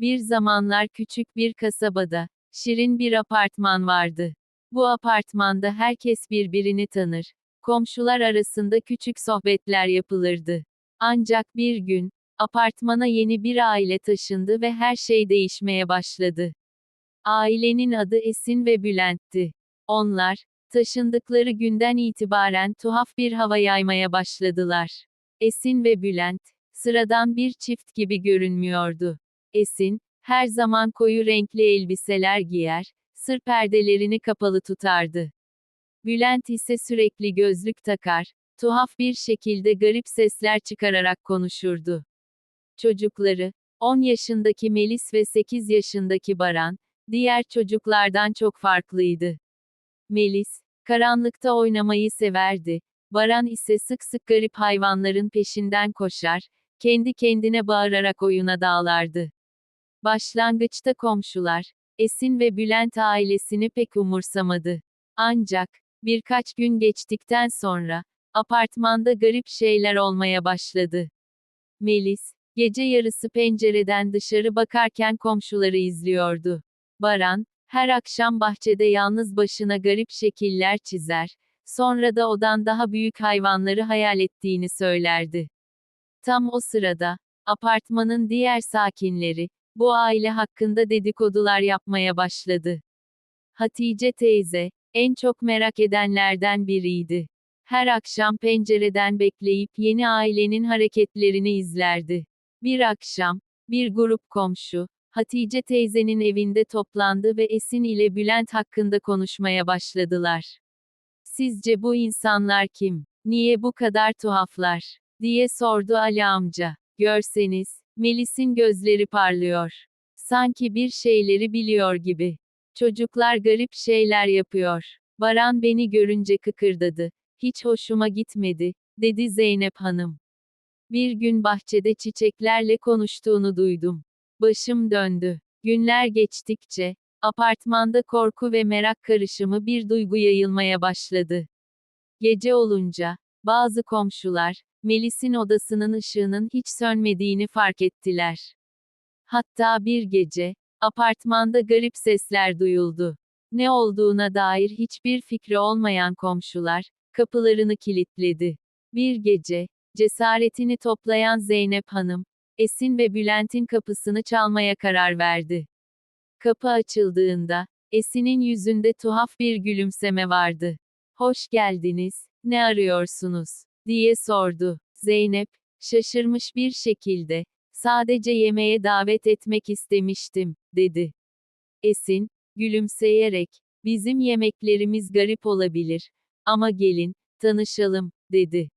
Bir zamanlar küçük bir kasabada, şirin bir apartman vardı. Bu apartmanda herkes birbirini tanır. Komşular arasında küçük sohbetler yapılırdı. Ancak bir gün, apartmana yeni bir aile taşındı ve her şey değişmeye başladı. Ailenin adı Esin ve Bülent'ti. Onlar, taşındıkları günden itibaren tuhaf bir hava yaymaya başladılar. Esin ve Bülent, sıradan bir çift gibi görünmüyordu. Esin, her zaman koyu renkli elbiseler giyer, sır perdelerini kapalı tutardı. Bülent ise sürekli gözlük takar, tuhaf bir şekilde garip sesler çıkararak konuşurdu. Çocukları, 10 yaşındaki Melis ve 8 yaşındaki Baran, diğer çocuklardan çok farklıydı. Melis, karanlıkta oynamayı severdi. Baran ise sık sık garip hayvanların peşinden koşar, kendi kendine bağırarak oyuna dağlardı. Başlangıçta komşular, Esin ve Bülent ailesini pek umursamadı. Ancak, birkaç gün geçtikten sonra, apartmanda garip şeyler olmaya başladı. Melis, gece yarısı pencereden dışarı bakarken komşuları izliyordu. Baran, her akşam bahçede yalnız başına garip şekiller çizer, sonra da odan daha büyük hayvanları hayal ettiğini söylerdi. Tam o sırada, apartmanın diğer sakinleri, bu aile hakkında dedikodular yapmaya başladı. Hatice teyze, en çok merak edenlerden biriydi. Her akşam pencereden bekleyip yeni ailenin hareketlerini izlerdi. Bir akşam, bir grup komşu, Hatice teyzenin evinde toplandı ve Esin ile Bülent hakkında konuşmaya başladılar. Sizce bu insanlar kim? Niye bu kadar tuhaflar? diye sordu Ali amca. Görseniz, Melis'in gözleri parlıyor. Sanki bir şeyleri biliyor gibi. Çocuklar garip şeyler yapıyor. Baran beni görünce kıkırdadı. Hiç hoşuma gitmedi, dedi Zeynep Hanım. Bir gün bahçede çiçeklerle konuştuğunu duydum. Başım döndü. Günler geçtikçe, apartmanda korku ve merak karışımı bir duygu yayılmaya başladı. Gece olunca, bazı komşular, Melis'in odasının ışığının hiç sönmediğini fark ettiler. Hatta bir gece, apartmanda garip sesler duyuldu. Ne olduğuna dair hiçbir fikri olmayan komşular, kapılarını kilitledi. Bir gece, cesaretini toplayan Zeynep Hanım, Esin ve Bülent'in kapısını çalmaya karar verdi. Kapı açıldığında, Esin'in yüzünde tuhaf bir gülümseme vardı. Hoş geldiniz, ne arıyorsunuz? diye sordu. Zeynep, şaşırmış bir şekilde, sadece yemeğe davet etmek istemiştim, dedi. Esin, gülümseyerek, bizim yemeklerimiz garip olabilir, ama gelin, tanışalım, dedi.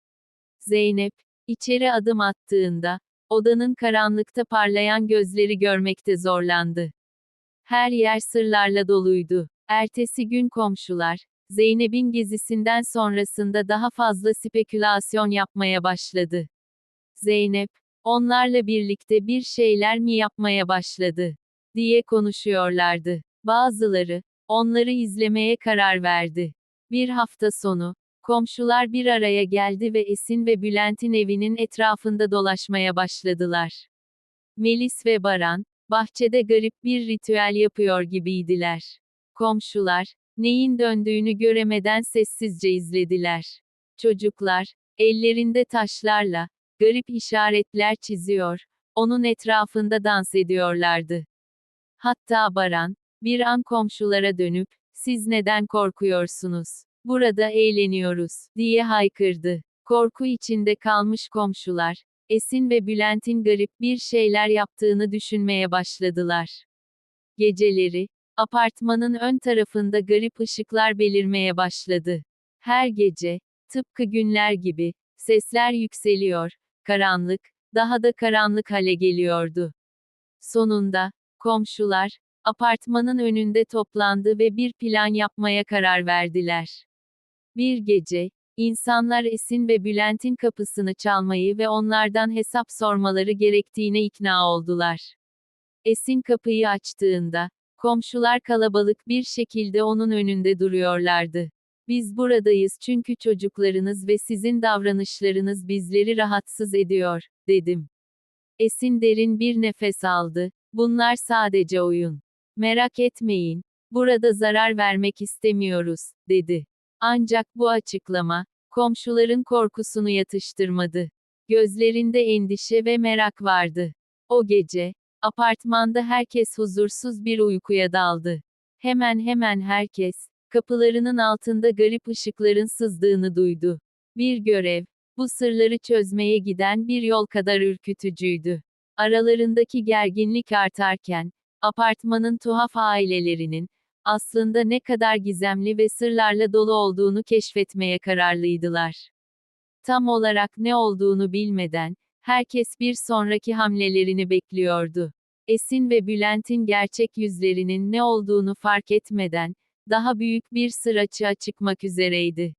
Zeynep, içeri adım attığında, odanın karanlıkta parlayan gözleri görmekte zorlandı. Her yer sırlarla doluydu. Ertesi gün komşular, Zeynep'in gezisinden sonrasında daha fazla spekülasyon yapmaya başladı. Zeynep, onlarla birlikte bir şeyler mi yapmaya başladı, diye konuşuyorlardı. Bazıları, onları izlemeye karar verdi. Bir hafta sonu, komşular bir araya geldi ve Esin ve Bülent'in evinin etrafında dolaşmaya başladılar. Melis ve Baran, bahçede garip bir ritüel yapıyor gibiydiler. Komşular, neyin döndüğünü göremeden sessizce izlediler. Çocuklar, ellerinde taşlarla, garip işaretler çiziyor, onun etrafında dans ediyorlardı. Hatta Baran, bir an komşulara dönüp, siz neden korkuyorsunuz? Burada eğleniyoruz, diye haykırdı. Korku içinde kalmış komşular, Esin ve Bülent'in garip bir şeyler yaptığını düşünmeye başladılar. Geceleri, apartmanın ön tarafında garip ışıklar belirmeye başladı. Her gece, tıpkı günler gibi, sesler yükseliyor, karanlık, daha da karanlık hale geliyordu. Sonunda, komşular, apartmanın önünde toplandı ve bir plan yapmaya karar verdiler. Bir gece, insanlar Esin ve Bülent'in kapısını çalmayı ve onlardan hesap sormaları gerektiğine ikna oldular. Esin kapıyı açtığında, komşular kalabalık bir şekilde onun önünde duruyorlardı. Biz buradayız çünkü çocuklarınız ve sizin davranışlarınız bizleri rahatsız ediyor, dedim. Esin derin bir nefes aldı, Bunlar sadece oyun. Merak etmeyin, burada zarar vermek istemiyoruz, dedi. Ancak bu açıklama, komşuların korkusunu yatıştırmadı. Gözlerinde endişe ve merak vardı. O gece, apartmanda herkes huzursuz bir uykuya daldı. Hemen hemen herkes, kapılarının altında garip ışıkların sızdığını duydu. Bir görev, bu sırları çözmeye giden bir yol kadar ürkütücüydü. Aralarındaki gerginlik artarken, apartmanın tuhaf ailelerinin, aslında ne kadar gizemli ve sırlarla dolu olduğunu keşfetmeye kararlıydılar. Tam olarak ne olduğunu bilmeden, herkes bir sonraki hamlelerini bekliyordu. Esin ve Bülent'in gerçek yüzlerinin ne olduğunu fark etmeden, daha büyük bir sır açığa çıkmak üzereydi.